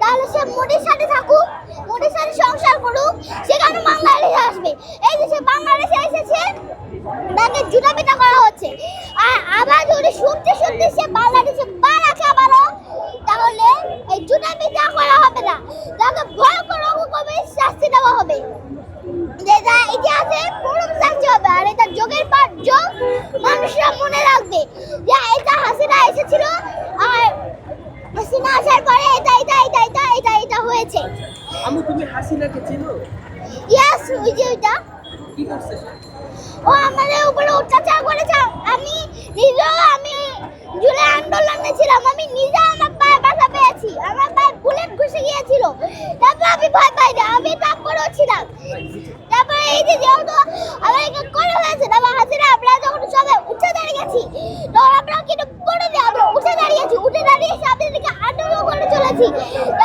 তাহলে সে মোদির সাথে থাকুক মোদির সাথে সংসার করুক সেখানে বাংলাদেশে আসবে। এই যে বাংলাদেশে এসেছে, তাকে জুতা করা হচ্ছে। আর আবার যদি শুনতে শুনতে সে বাংলাদেশে রাখে আবারও তাহলে এই জুতা পিটা করা হবে না। তাকে ভয়ঙ্কর রকমের শাস্তি দেওয়া হবে। যেটা ইতিহাসে প্রথম শাস্তি হবে, আর এটা যোগের মানুষরা মনে রাখবে। যে এটা হাসিনা এসেছিল আর হাসিনা আসার পরে এটা এটা এটা এটা এটা এটা হয়েছে। আমু তুমি হাসিনাকে চেনো? ইয়াস ওই যে ওইটা। কি করছে? ও আমাদের উপরে অত্যাচার করেছে। আমি নিজেও আমি জুলাই আন্দোলনে ছিলাম। আমি নিজে আমার পায়ে ব্যথা পেয়েছি আমার পায়ে বুলেট ঘুষে গিয়েছিল তারপর আমি ভয় পাই না আমি তারপরেও ছিলাম তারপরে এই যে যেহেতু আমাকে করে হয়েছে তারপর হাসিনা আমরা যখন সবাই উঠে দাঁড়িয়ে গেছি তখন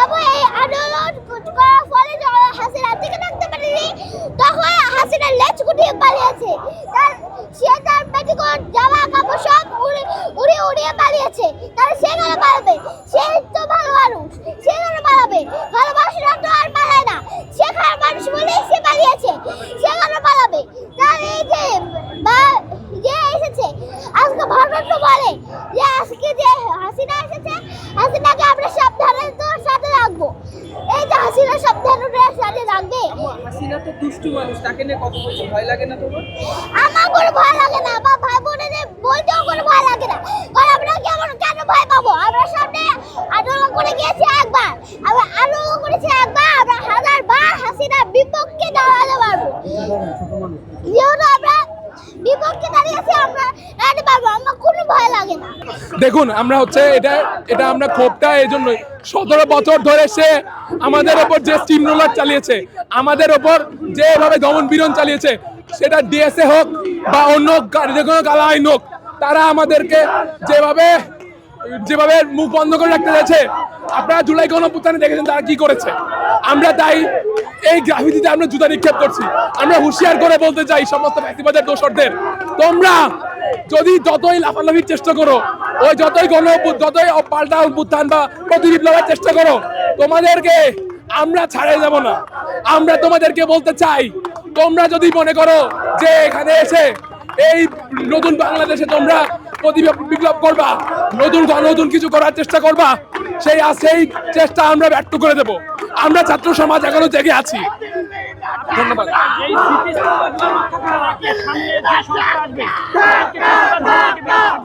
আমরা এই আন্দোলন করার ফলে যখন হাসিনা পালিয়েছে। সে তার পেটিকোট উড়ে উড়িয়ে পালিয়েছে। তার সে সে তো ভালো মানুষ, সে কেন পালাবে? ভালো মানুষরা তো আর পালায় না। সে খারাপ মানুষ বলেই সে পালিয়েছে। সে কেন পালাবে তার এই যে বা যে এসেছে আজকে ভারত বলে যে আজকে যে হাসিনা এসেছে হাসিনাকে আমরা সাবধানে তো সাথে রাখব হাসিনা সাবধানে সাথে রাখবে আমু হাসিনা তো দুষ্টু মানুষ তাকে নিয়ে কথা বলছে ভয় লাগে না তোমার? আমার কোনো ভয় লাগে না আমার ভাই বোনেদের বলতেও কোনো ভয় লাগে না। কারণ আমরা কেমন কেন ভয় পাবো? আমরা সামনে আন্দোলন করে গিয়েছি একবার। আমরা আন্দোলন করেছি একবার আমরা হাজার বার হাসিনার বিপক্ষে দাঁড়াতে পারব। যেহেতু আমরা বিপক্ষে দাঁড়িয়েছি আমরা দেখুন, আমরা হচ্ছে এটা এটা আমরা ক্ষোভটা এই জন্যই সতেরো বছর ধরে সে আমাদের ওপর যে স্টিম রোলার চালিয়েছে, আমাদের ওপর যেভাবে দমন পীড়ন চালিয়েছে, সেটা ডিএসএ হোক বা অন্য যে কোনো কালা আইন হোক, তারা আমাদেরকে যেভাবে যেভাবে মুখ বন্ধ করে রাখতে চাইছে, আপনারা জুলাই গণপুত্থানে দেখেছেন তারা কি করেছে। আমরা তাই এই গ্রাফিতিতে আমরা জুতা নিক্ষেপ করছি। আমরা হুঁশিয়ার করে বলতে চাই সমস্ত ফ্যাক্টিবাদের দোষরদের, তোমরা যদি যতই লাফালাফির চেষ্টা করো, ওই যতই গণ যতই পাল্টা উত্থান বা প্রতি বিপ্লবের চেষ্টা করো, তোমাদেরকে আমরা ছাড়ে যাব না। আমরা তোমাদেরকে বলতে চাই, তোমরা যদি মনে করো যে এখানে এসে এই নতুন বাংলাদেশে তোমরা প্রতি বিপ্লব করবা, নতুন নতুন কিছু করার চেষ্টা করবা, সেই সেই চেষ্টা আমরা ব্যর্থ করে দেব। আমরা ছাত্র সমাজ এখনও জেগে আছি।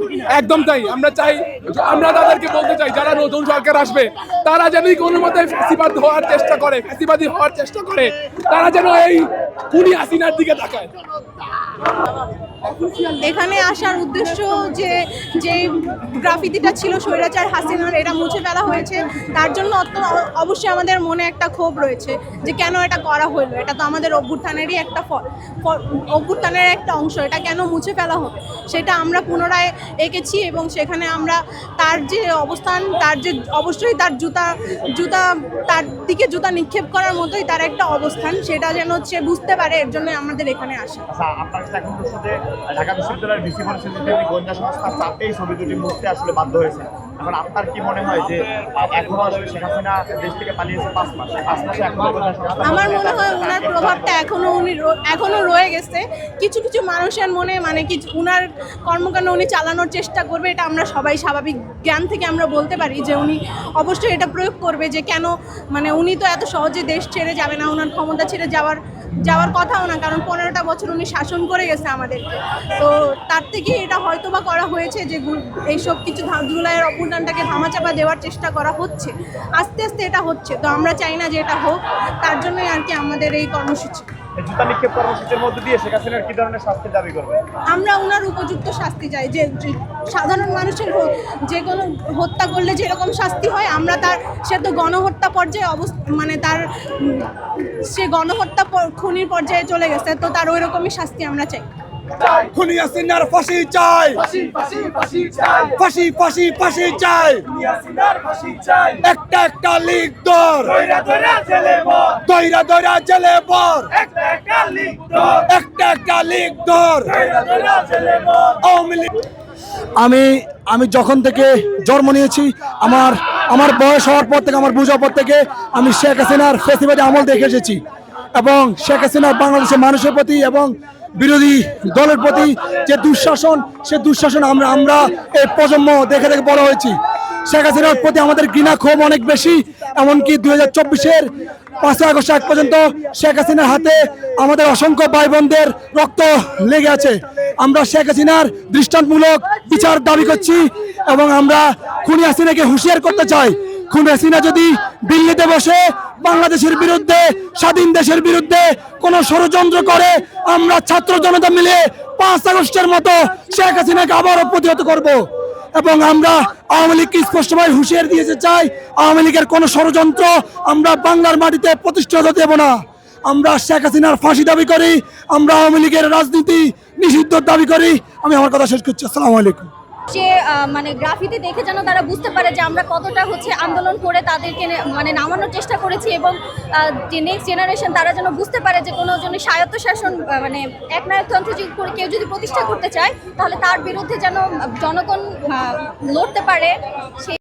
কিনা? একদম তাই, আমরা চাই আমরা তাদেরকে বলতে চাই, যারা নতুন সরকার আসবে, তারা যেন কোনো মতে ফ্যাসিবাদ হওয়ার চেষ্টা করে, ফ্যাসিবাদী হওয়ার চেষ্টা করে, তারা যেন এই খুনি হাসিনার দিকে তাকায় এখানে আসার উদ্দেশ্য যে যে গ্রাফিতিটা ছিল স্বৈরাচার হাসিনার, এটা মুছে ফেলা হয়েছে। তার জন্য অবশ্যই আমাদের মনে একটা ক্ষোভ রয়েছে যে কেন এটা করা হলো? এটা তো আমাদের অভ্যুত্থানেরই একটা অভ্যুত্থানের একটা অংশ। এটা কেন মুছে ফেলা হবে সেটা আমরা পুনরায় এঁকেছি এবং সেখানে আমরা তার যে অবস্থান, তার যে, অবশ্যই তার জুতা জুতা, তার দিকে জুতা নিক্ষেপ করার মতোই তার একটা অবস্থান। সেটা যেন সে বুঝতে পারে, এর জন্য আমাদের এখানে আসা। আচ্ছা এখন যে ঢাকা বিশ্ববিদ্যালয়ের ভিসি যে গোয়েন্দা সংস্থার চাপেই ছবি দুটি মুছতে আসলে বাধ্য হয়েছে। এখন আপনার কি মনে হয় যে এখনও আসলে শেখ হাসিনা দেশ থেকে পালিয়েছে পাঁচ মাস? পাঁচ মাসে এখনও আমার মনে হয় ওনার প্রভাবটা এখনও উনি এখনও রয়ে গেছে। কিছু কিছু মানুষের মনে মানে কি উনার কর্মকাণ্ড উনি চালানোর চেষ্টা করবে এটা আমরা সবাই স্বাভাবিক জ্ঞান থেকে আমরা বলতে পারি যে উনি অবশ্যই এটা প্রয়োগ করবে যে কেন মানে উনি তো এত সহজে দেশ ছেড়ে যাবে না ওনার ক্ষমতা ছেড়ে যাওয়ার যাওয়ার কথাও না, কারণ পনেরোটা বছর উনি শাসন করে গেছে আমাদেরকে। তো তার থেকে এটা হয়তো বা করা হয়েছে যে এই এইসব কিছু জুলাইয়ের অপূর্ণটাকে ধামাচাপা দেওয়ার চেষ্টা করা হচ্ছে। আস্তে আস্তে এটা হচ্ছে। তো আমরা চাই না যে এটা হোক, তার জন্যই আর কি আমাদের এই কর্মসূচি। জুতা নিক্ষেপ কর্মসূচির মধ্যে দিয়ে শেখ হাসিনার কি ধরনের শাস্তি দাবি করবে? আমরা ওনার উপযুক্ত শাস্তি চাই। যে সাধারণ মানুষের যে কোনো হত্যা করলে যেরকম শাস্তি হয়, আমরা তার সে তো গণহত্যা পর্যায়ে অবস্থা মানে তার সে গণহত্যা খুনির পর্যায়ে চলে গেছে, তো তার ওই রকমই শাস্তি আমরা চাই। খুনি হাসিনার ফাঁসি চাই। ফাঁসি ফাঁসি ফাঁসি চাই। একটা একটা লিগ দর দইরা দইরা জেলে বর। একটা একটা লিগ দর আওয়ামী লীগ আমি আমি যখন থেকে জন্ম নিয়েছি আমার আমার বয়স হওয়ার পর থেকে আমার বুঝার পর থেকে আমি শেখ হাসিনার ফেসিবাদী আমল দেখে এসেছি। এবং শেখ হাসিনার বাংলাদেশের মানুষের প্রতি এবং বিরোধী দলের প্রতি যে দুঃশাসন, সে দুঃশাসন আমরা আমরা এই প্রজন্ম দেখে দেখে বড় হয়েছি। শেখ হাসিনার প্রতি আমাদের ঘৃণা ক্ষোভ অনেক বেশি, এমনকি দুই হাজার চব্বিশের পাঁচই আগস্ট আগ পর্যন্ত শেখ হাসিনার হাতে আমাদের অসংখ্য ভাই বোনদের রক্ত লেগে আছে। আমরা শেখ হাসিনার দৃষ্টান্তমূলক বিচার দাবি করছি এবং আমরা খুনি হাসিনাকে হুঁশিয়ার করতে চাই। খুনি হাসিনা যদি দিল্লিতে বসে বাংলাদেশের বিরুদ্ধে, স্বাধীন দেশের বিরুদ্ধে কোনো ষড়যন্ত্র করে আমরা ছাত্র জনতা মিলে পাঁচ আগস্টের মতো শেখ হাসিনাকে আবারও প্রতিহত করব। এবং আমরা আওয়ামী লীগকে স্পষ্টভাবে হুঁশিয়ার দিয়েছে চাই, আওয়ামী লীগের কোনো ষড়যন্ত্র আমরা বাংলার মাটিতে প্রতিষ্ঠিত দেব না। আমরা শেখ হাসিনার ফাঁসি দাবি করি, আমরা আওয়ামী লীগের রাজনীতি নিষিদ্ধ দাবি করি। আমি আমার কথা শেষ করছি। আসসালামু আলাইকুম। যে মানে গ্রাফিতে দেখে যেন তারা বুঝতে পারে যে আমরা কতটা হচ্ছে আন্দোলন করে তাদেরকে মানে নামানোর চেষ্টা করেছি এবং যে নেক্সট জেনারেশন তারা যেন বুঝতে পারে যে কোনো জন্য স্বায়ত্তশাসন এক মানে একনায়কতন্ত্র যদি করে কেউ যদি প্রতিষ্ঠা করতে চায়, তাহলে তার বিরুদ্ধে যেন জনগণ লড়তে পারে সেই